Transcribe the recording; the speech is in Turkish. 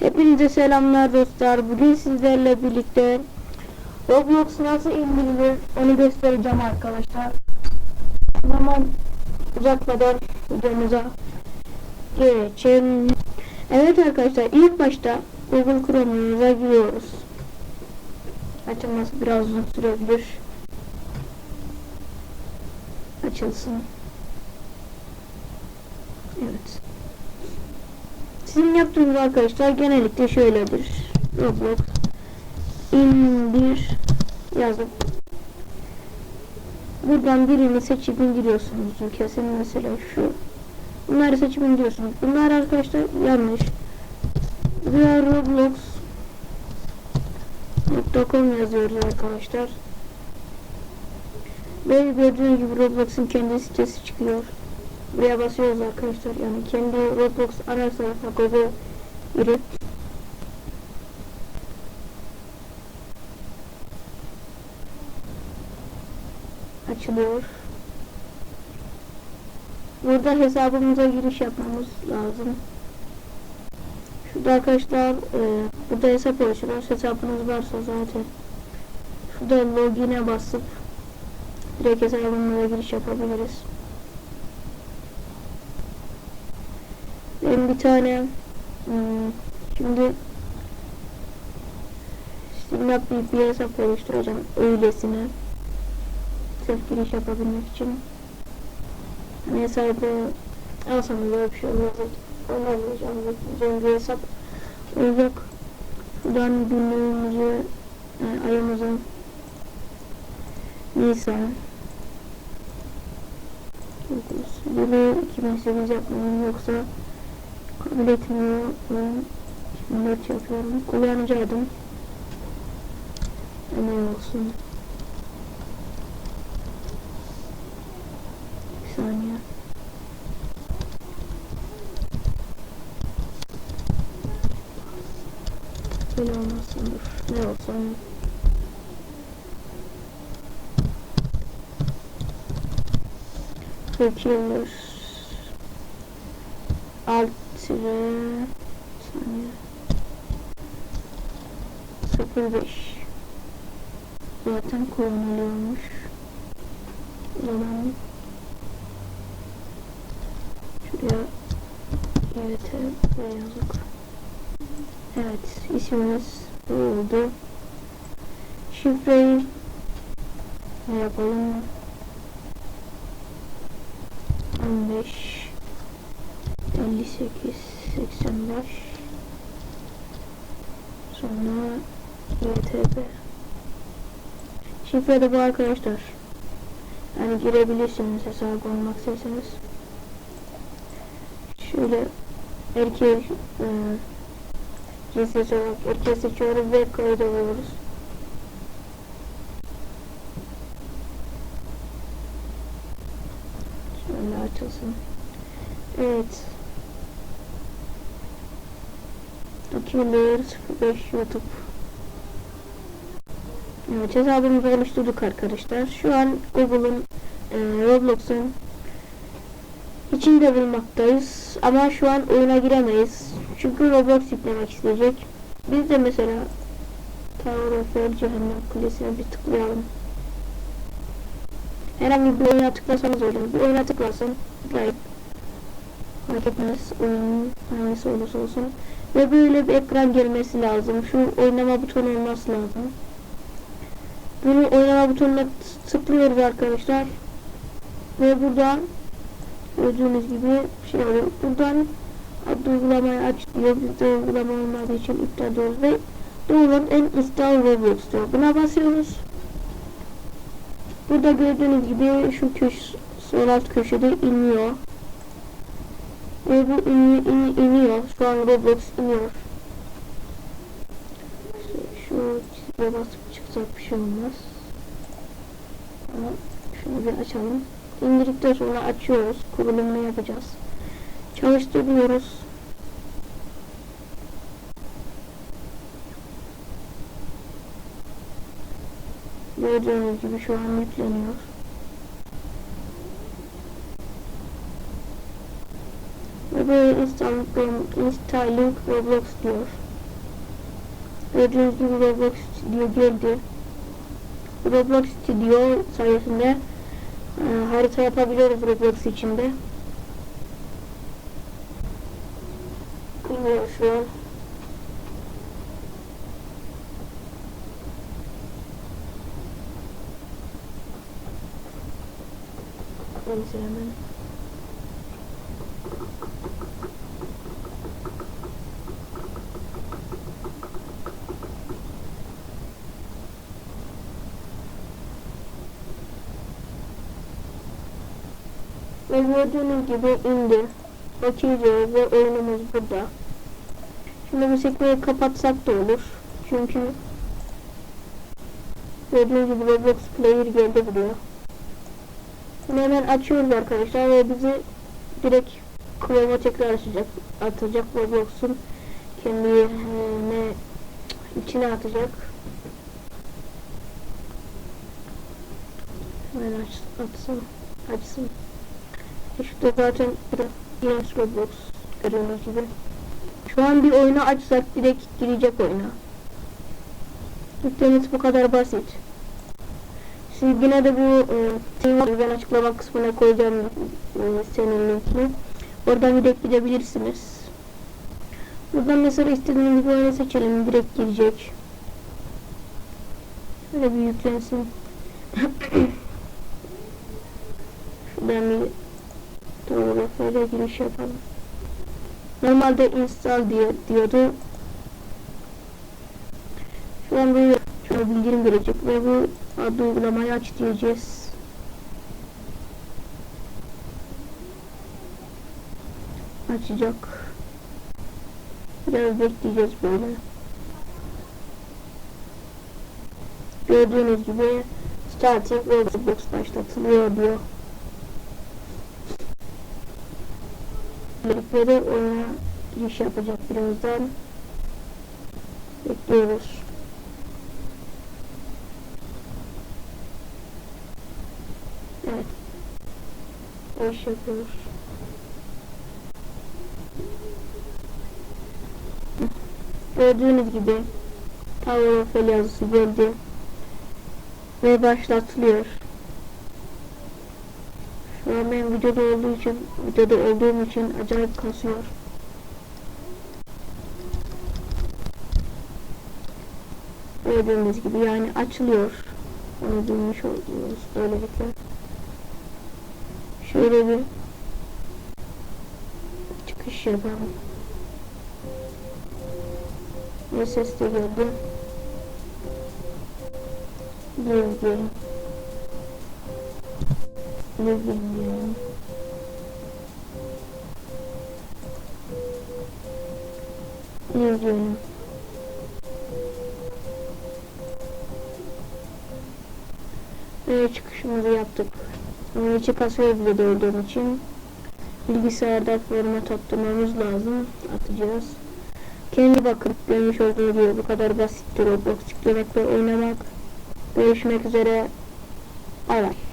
Hepinize selamlar dostlar. Bugün sizlerle birlikte Roblox nasıl indirilir onu göstereceğim arkadaşlar. O zaman uzatmadan videomuza geçelim. Evet arkadaşlar ilk başta Google Chrome'umuza giriyoruz. Açılması biraz uzun sürebilir. Açılsın. Evet. Sizin yaptığınız arkadaşlar genellikle şöyledir. Roblox indir yazıp buradan birini seçip indiriyorsunuz. Kesin mesela şu. Bunları seçip indiriyorsunuz. Bunlar arkadaşlar yanlış. Buraya roblox.com yazıyoruz arkadaşlar. Ve gördüğünüz gibi Roblox'un kendi sitesi çıkıyor. Buraya basıyoruz arkadaşlar. Yani kendi Roblox ana sayfa Google girip açılıyor. Burada hesabımıza giriş yapmamız lazım. Şurada arkadaşlar e, burada hesap oluşturuyoruz. Hesabınız varsa zaten şurada login'e basıp direkt hesabımıza giriş yapabiliriz. Ben bir tane hmm, şimdi Simlab bir, bir hesap oluşturacağım öylesine. Sırf giriş yapabilmek için. Hani hesabı alsam böyle bir şey olmaz. Olamayacağım bekleyeceğim bir hesap olacak. Şuradan günlüğümüzü yani ayımızı Nisan bunu 2008 yapmam yoksa Ben 2004 yapıyorum. Kullanıcı adım. Hemen olsun. Bir saniye. Böyle olmasın dur. Ne olsun? Seçiyoruz. Alt tire saniye. 05 zaten kullanılıyormuş. Zaman şuraya evet yazık. Evet ismimiz bu oldu. Şifreyi ne yapalım? 15 58 85 sonra YTB şifre de bu arkadaşlar. Yani girebilirsiniz hesabı olmak isterseniz. Şöyle erkek e, cinsiyet olarak erkek seçiyoruz ve kayıt alıyoruz. Şöyle açılsın. Evet 2005 YouTube Evet hesabımızı oluşturduk arkadaşlar. Şu an Google'un e, Roblox'un içinde bulunmaktayız. Ama şu an oyuna giremeyiz. Çünkü Roblox yüklemek isteyecek. Biz de mesela Tower of Hell Cehennem Kulesi'ne bir tıklayalım. Herhangi bir oyuna tıklasanız olur. Bir oyuna tıklasın. Like. Fark etmez. Oyunun hangisi olursa olsun. Ve böyle bir ekran gelmesi lazım. Şu oynama butonu olması lazım. Bunu oynama butonuna tıklıyoruz arkadaşlar. Ve buradan gördüğünüz gibi şey oluyor. Buradan adlı uygulamayı aç diyor. Bizde uygulama olmadığı için iptal ediyoruz ve download en install Roblox diyor. Buna basıyoruz. Burada gördüğünüz gibi şu köş sol alt köşede iniyor. Ve bu in, in, iniyor. Şu an Roblox iniyor. Şu çizgiye basıp çıkacak bir şey olmaz. Ama şunu bir açalım. İndirdikten sonra açıyoruz. Kurulumunu yapacağız. Çalıştırıyoruz. Gördüğünüz gibi şu an yükleniyor. Ve installing Roblox diyor. Gördüğünüz gibi Roblox Studio geldi. Roblox Studio sayesinde e, harita yapabiliyoruz Roblox içinde. Bilmiyorum şu an. Neyse hemen. Ve gördüğünüz gibi indi. Bakıyoruz ve oyunumuz burada. Şimdi bu sekmeyi kapatsak da olur. Çünkü gördüğünüz gibi Roblox Player geldi buraya. Bunu hemen açıyoruz arkadaşlar ve bizi direkt Chrome'a tekrar açacak, atacak Roblox'un kendi yerine içine atacak. Hemen aç, atsın, açsın. Şurada zaten biraz Roblox gördüğünüz gibi. Şu an bir oyunu açsak direkt girecek oyuna. Yüklemesi bu kadar basit. Siz yine de bu e, ben açıklama kısmına koyacağım e, senin linkini. Oradan direkt gidebilirsiniz. Buradan mesela istediğiniz bir oyunu seçelim. Direkt girecek. Şöyle bir yüklensin. Şuradan bir böyle giriş yapalım. Normalde install diye diyordu. Şu an böyle şöyle bildirim gelecek ve bu adlı uygulamayı aç diyeceğiz. Açacak. Biraz bekleyeceğiz böyle. Gördüğünüz gibi starting Roblox başlatılıyor diyor. Birlikleri oyuna giriş yapacak birazdan. Bekliyoruz. Evet. O iş yapıyoruz. Gördüğünüz gibi Tower of yazısı geldi. Ve başlatılıyor. Şu an videoda olduğu için, videoda olduğum için acayip kasıyor. Gördüğünüz gibi yani açılıyor. Onu duymuş oluyoruz böylelikle. Şöyle bir çıkış yapalım. Ve ses de geldi. Bir diyelim. Bir diyelim. Ve çıkışımızı yaptık. Ama içi kasıyor bile doğduğum için bilgisayarda format attırmamız lazım. Atacağız. Kendi bakın görmüş olduğunuz gibi bu kadar basittir Roblox yüklemek ve oynamak. Görüşmek üzere. Bay.